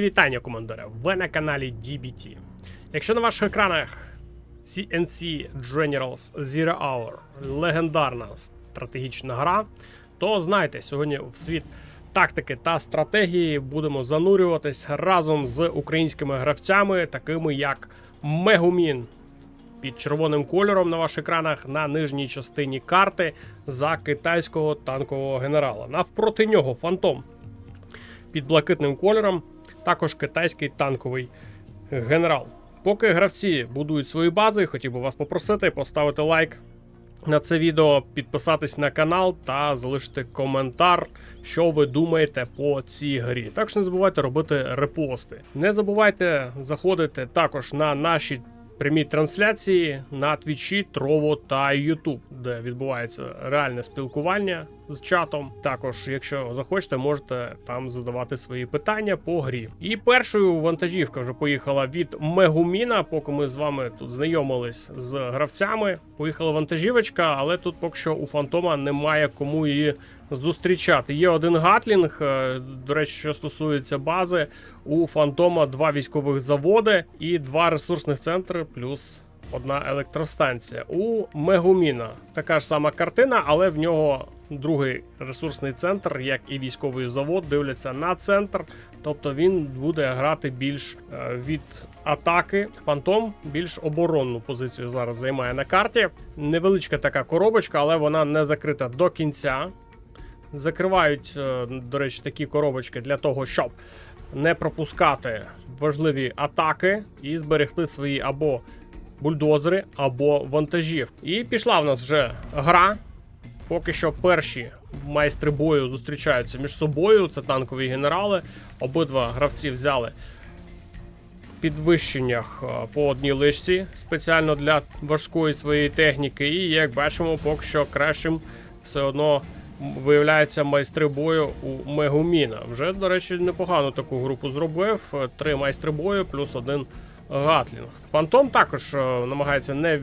Вітання, командире. Ви на каналі DBT. Якщо на ваших екранах CNC Generals Zero Hour легендарна стратегічна гра, то знайте, сьогодні в світ тактики та стратегії будемо занурюватись разом з українськими гравцями, такими як Мегумін під червоним кольором на ваших екранах на нижній частині карти за китайського танкового генерала. Навпроти нього фантом під блакитним кольором, також китайський танковий генерал. Поки гравці будують свої бази, хотів би вас попросити поставити лайк на це відео, підписатись на канал та залишити коментар, що ви думаєте по цій грі. Також не забувайте робити репости. Не забувайте заходити також на наші прямі трансляції на Твічі, Трово та Ютуб, де відбувається реальне спілкування з чатом. Також, якщо захочете, можете там задавати свої питання по грі. І першою вантажівка вже поїхала від Мегуміна. Поки ми з вами тут знайомились з гравцями. Поїхала вантажівочка, але тут поки що у Фантома немає кому її зустрічати. Є один гатлінг. е, До речі, що стосується бази, у Фантома два військових заводи і два ресурсних центри, плюс одна електростанція. У Мегуміна така ж сама картина, але в нього другий ресурсний центр, як і військовий завод, дивляться на центр. Тобто він буде грати більш е, від атаки. Фантом більш оборонну позицію зараз займає на карті. Невеличка така коробочка, але вона не закрита до кінця. Закривають, е, до речі, такі коробочки для того, щоб не пропускати важливі атаки і зберегти свої або бульдозери, або вантажів. І пішла в нас вже гра. Поки що перші майстри бою зустрічаються між собою. Це танкові генерали. Обидва гравці взяли підвищеннях е, по одній лишці спеціально для важкої своєї техніки. І як бачимо, поки що кращим все одно виявляються майстри бою у Мегуміна. Вже, до речі, непогану таку групу зробив. Е, Три майстри бою плюс один Гатлінг. Фантом також е, намагається не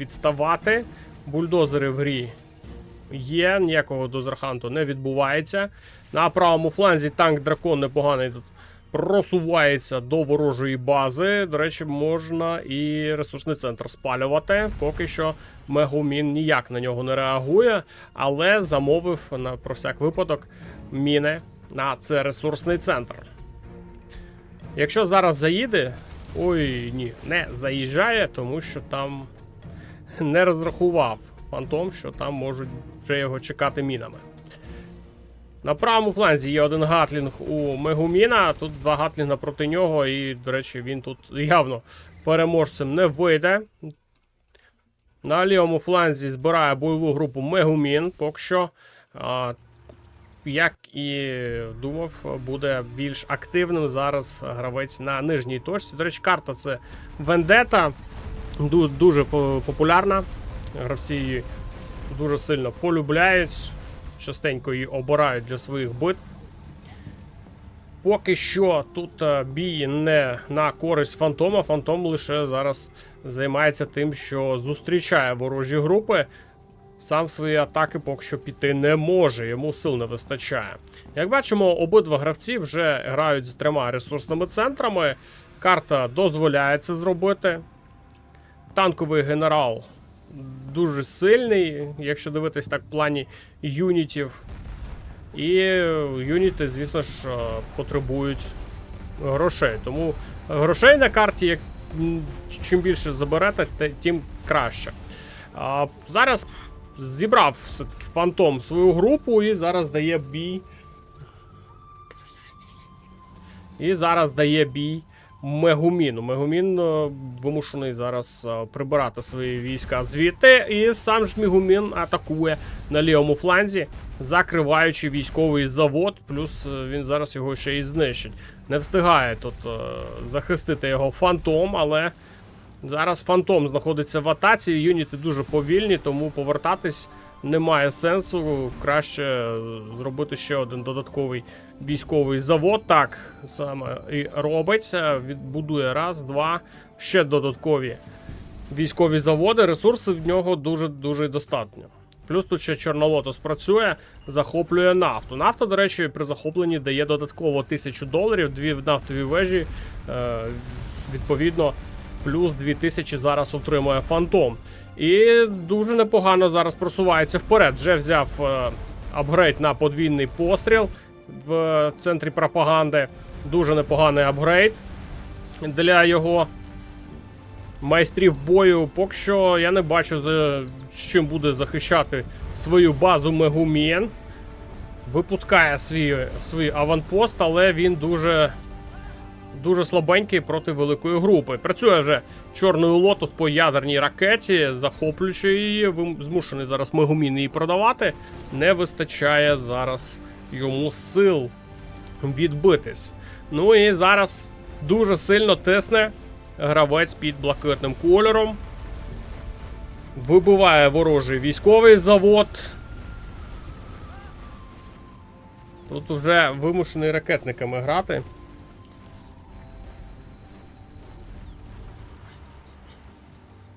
відставати. Бульдозери в грі є, ніякого дозерханту не відбувається. На правому фланзі танк дракон непоганий тут просувається до ворожої бази. До речі, можна і ресурсний центр спалювати. Поки що Мегумін ніяк на нього не реагує, але замовив на про всяк випадок міни на це ресурсний центр. Якщо зараз заїде. Ой, ні, не заїжджає, тому що там не розрахував фантом, що там можуть вже його чекати мінами. На правому фланзі є один гатлінг у Мегуміна, тут два гатлінга проти нього, і, до речі, він тут явно переможцем не вийде. На лівому фланзі збирає бойову групу Мегумін. Поки що, а, як і думав, буде більш активним зараз гравець на нижній точці. До речі, карта це Вендета. Дуже популярна. Гравці її дуже сильно полюбляють. Частенько її обирають для своїх битв. Поки що тут е, бій не на користь Фантома. Фантом лише зараз займається тим, що зустрічає ворожі групи. Сам свої атаки поки що піти не може, йому сил не вистачає. Як бачимо, обидва гравці вже грають з трьома ресурсними центрами. Карта дозволяє це зробити. Танковий генерал дуже сильний, якщо дивитись так в плані юнітів. І юніти, звісно ж, е, потребують грошей. Тому грошей на карті, як чим більше заберете, тим краще. А, зараз зібрав все-таки фантом свою групу і зараз дає бій. І зараз дає бій Мегуміну. Мегумін е, вимушений зараз е, прибирати свої війська звідти. І сам ж Мегумін атакує на лівому фланзі, закриваючи військовий завод. Плюс е, він зараз його ще й знищить. Не встигає тут захистити його фантом, але зараз фантом знаходиться в атаці. Юніти дуже повільні, тому повертатись немає сенсу. Краще зробити ще один додатковий військовий завод. Так саме і робиться. Відбудує раз, два, ще додаткові військові заводи. Ресурсів в нього дуже дуже достатньо. Плюс тут ще Чорнолотос працює, захоплює нафту. Нафта, до речі, при захопленні дає додатково 1000 доларів, дві нафтові вежі. Е, відповідно, плюс 2000 зараз отримує фантом. І дуже непогано зараз просувається вперед. Вже взяв е, апгрейд на подвійний постріл в центрі пропаганди. Дуже непоганий апгрейд для його майстрів бою. Поки що я не бачу, з чим буде захищати свою базу Мегумін. Випускає свій, свій аванпост, але він дуже, дуже слабенький проти великої групи. Працює вже чорний лотос по ядерній ракеті, захоплюючи її. Змушений зараз Мегумін її продавати. Не вистачає зараз йому сил відбитись. Ну і зараз дуже сильно тисне гравець під блакитним кольором. Вибиває ворожий військовий завод. Тут уже вимушений ракетниками грати.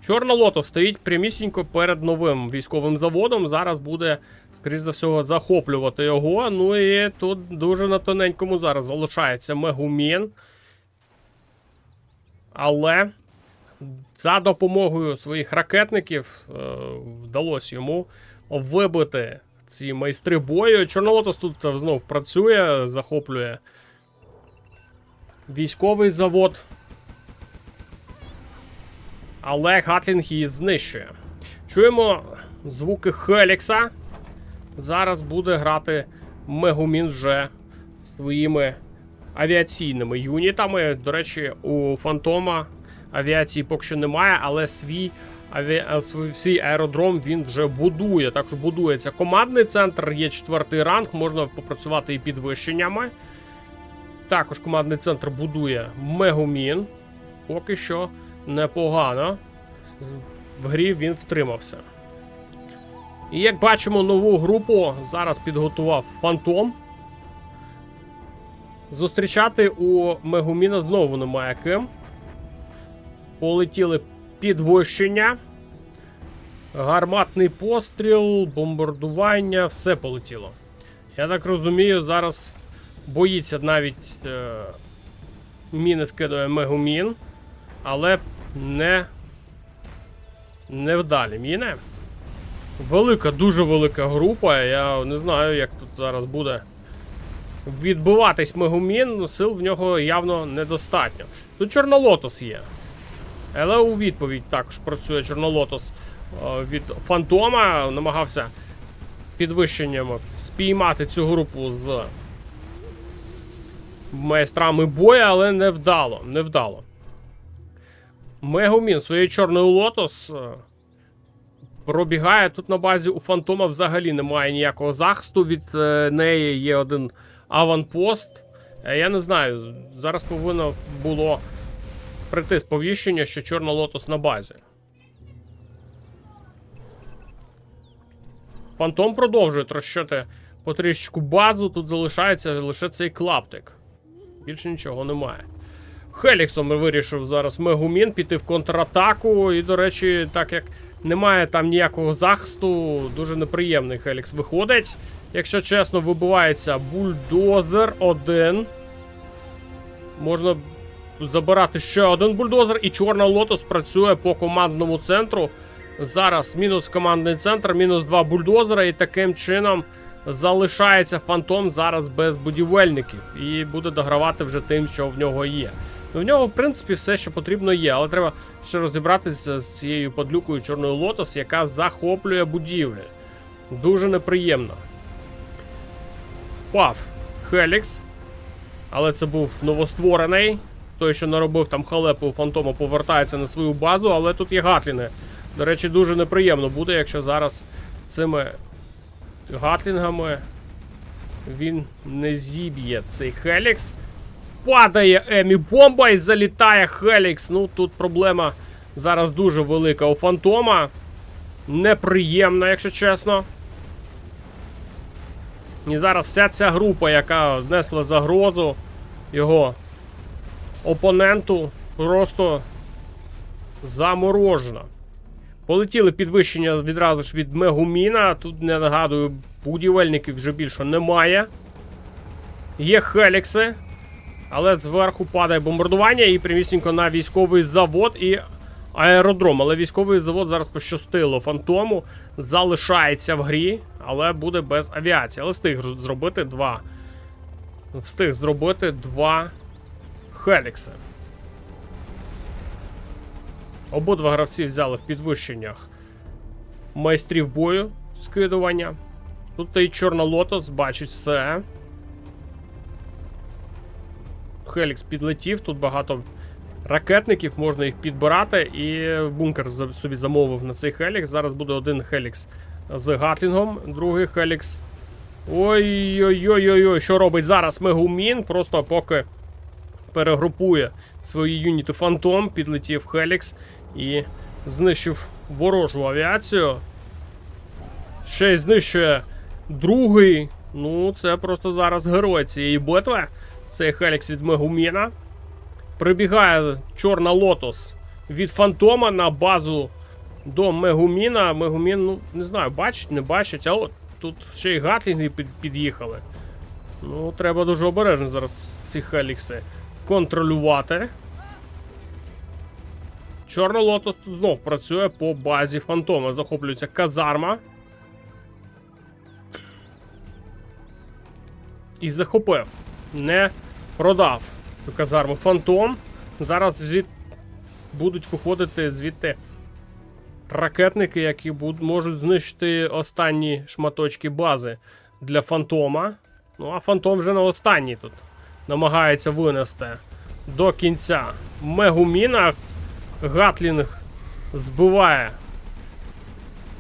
Чорна лото стоїть прямісінько перед новим військовим заводом. Зараз буде, скоріш за всього, захоплювати його. Ну і тут дуже на тоненькому зараз залишається Мегумін. Але за допомогою своїх ракетників е, вдалося йому вибити ці майстри бою. Чорнолотос тут знов працює, захоплює військовий завод. Але Гатлінг її знищує. Чуємо звуки Хелікса. Зараз буде грати Мегумін вже своїми авіаційними юнітами. До речі, у Фантома авіації поки що немає, але свій, аві... свій, свій аеродром він вже будує. Так що будується командний центр, є четвертий ранг, можна попрацювати і підвищеннями. Також командний центр будує Мегумін. Поки що непогано. В грі він втримався. І як бачимо, нову групу зараз підготував Фантом. Зустрічати у Мегуміна знову немає ким. Полетіли підвищення. Гарматний постріл, бомбардування, все полетіло. Я так розумію, зараз боїться навіть е, міни скидує Мегумін, але не, не вдалі міни. Велика, дуже велика група. Я не знаю, як тут зараз буде відбиватись Мегумін, сил в нього явно недостатньо. Тут Чорнолотос є. Але у відповідь також працює Чорнолотос е, від Фантома. Намагався підвищеннями спіймати цю групу з майстрами бою, але не вдало. Мегумін своєю чорною лотос. е, Пробігає тут на базі у Фантома взагалі немає ніякого захисту. Від е, неї є один аванпост. Е, Я не знаю, зараз повинно було прийти сповіщення, що Чорна Лотос на базі. Фантом продовжує трощити потрішечку базу. Тут залишається лише цей клаптик. Більше нічого немає. Хеліксом вирішив зараз Мегумін піти в контратаку. І, до речі, так як немає там ніякого захисту, дуже неприємний Хелікс виходить. Якщо чесно, вибивається бульдозер один. Можна забирати ще один бульдозер, і Чорна Лотос працює по командному центру. Зараз мінус командний центр, мінус два бульдозера, і таким чином залишається фантом зараз без будівельників і буде догравати вже тим, що в нього є. Ну, в нього, в принципі, все, що потрібно є, але треба ще розібратися з цією подлюкою Чорною Лотос, яка захоплює будівлі. Дуже неприємно. Пав Хелікс. Але це був новостворений. Той, що наробив там халепу у фантома, повертається на свою базу, але тут є гатліни. До речі, дуже неприємно буде, якщо зараз цими гатлінгами він не зіб'є цей Хелікс. Падає Емі бомба і залітає Хелікс. Ну тут проблема зараз дуже велика у фантома. Неприємна, якщо чесно. І зараз вся ця група, яка внесла загрозу його опоненту, просто заморожена. Полетіли підвищення відразу ж від Мегуміна. Тут не нагадую, будівельників вже більше немає. Є Хелікси, але зверху падає бомбардування і прямісінько на військовий завод і аеродром. Але військовий завод зараз пощастило. Фантому залишається в грі, але буде без авіації. Але встиг зробити два. Встиг зробити два Хелікси. Обидва гравці взяли в підвищеннях майстрів бою скидування. Тут і Чорна Лотос бачить все. Хелікс підлетів, тут багато ракетників, можна їх підбирати. І бункер собі замовив на цей Хелікс. Зараз буде один Хелікс з Гатлінгом, другий Хелікс. Ой-ой-ой-ой-ой, що робить зараз Мегумін? Просто поки перегрупує свої юніти Фантом, підлетів Хелікс і знищив ворожу авіацію. Ще й знищує другий. Ну, це просто зараз герой цієї битви. Це Хелікс від Мегуміна. Прибігає Чорна Лотос від Фантома на базу до Мегуміна. Мегумін, ну, не знаю, бачить, не бачить, а от тут ще й гатлінги під'їхали. Ну, треба дуже обережно зараз ці Хелікси контролювати. Чорний лотос тут знов працює по базі Фантома. Захоплюється казарма. І захопив. Не продав цю казарму Фантом. Зараз звід... будуть виходити звідти ракетники, які буд... можуть знищити останні шматочки бази для Фантома. Ну, а Фантом вже на останній тут намагається винести до кінця Мегуміна. Гатлінг збиває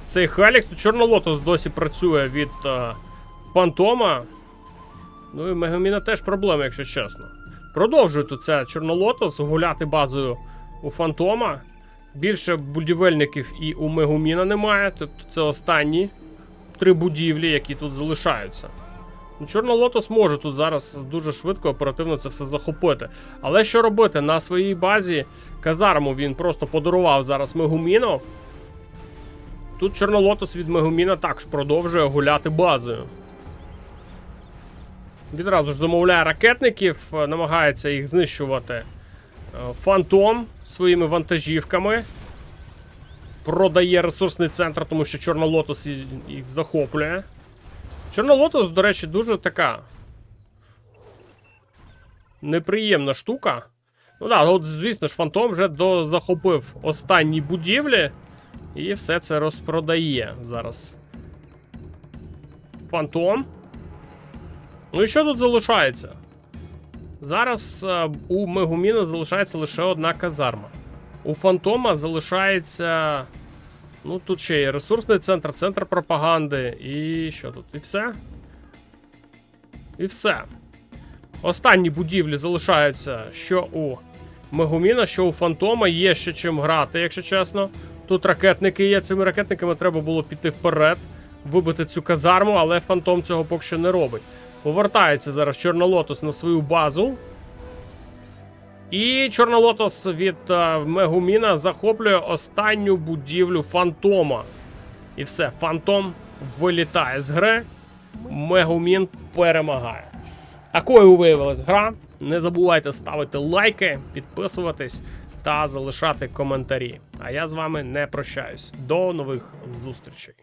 цей Халікс. Тут Чорнолотос досі працює від е, Фантома. Ну і Мегуміна теж проблема, якщо чесно. Продовжує тут це Чорнолотос гуляти базою у Фантома. Більше будівельників і у Мегуміна немає. Тобто це останні три будівлі, які тут залишаються. Ну, Чорний Лотос може тут зараз дуже швидко, оперативно це все захопити. Але що робити? На своїй базі казарму він просто подарував зараз Мегуміну. Тут Чорнолотос від Мегуміна також продовжує гуляти базою. Відразу ж замовляє ракетників, е, намагається їх знищувати е, Фантом своїми вантажівками. Продає ресурсний центр, тому що Чорнолотос їх захоплює. Чорнолотос, до речі, дуже така. Неприємна штука. Ну да, от, звісно ж, Фантом вже захопив останні будівлі. І все це розпродає зараз. Фантом. Ну і що тут залишається? Зараз е, у Мегуміна залишається лише одна казарма. У Фантома залишається. Ну, тут ще є ресурсний центр, центр пропаганди. І що тут? І все? І все. Останні будівлі залишаються що у Мегуміна, що у Фантома. Є ще чим грати, якщо чесно. Тут ракетники є. Цими ракетниками треба було піти вперед, вибити цю казарму, але Фантом цього поки що не робить. Повертається зараз Чорнолотос на свою базу. І Чорнолотос від е, Мегуміна захоплює останню будівлю Фантома. І все, Фантом вилітає з гри. Мегумін перемагає. Такою виявилась гра. Не забувайте ставити лайки, підписуватись та залишати коментарі. А я з вами не прощаюсь. До нових зустрічей.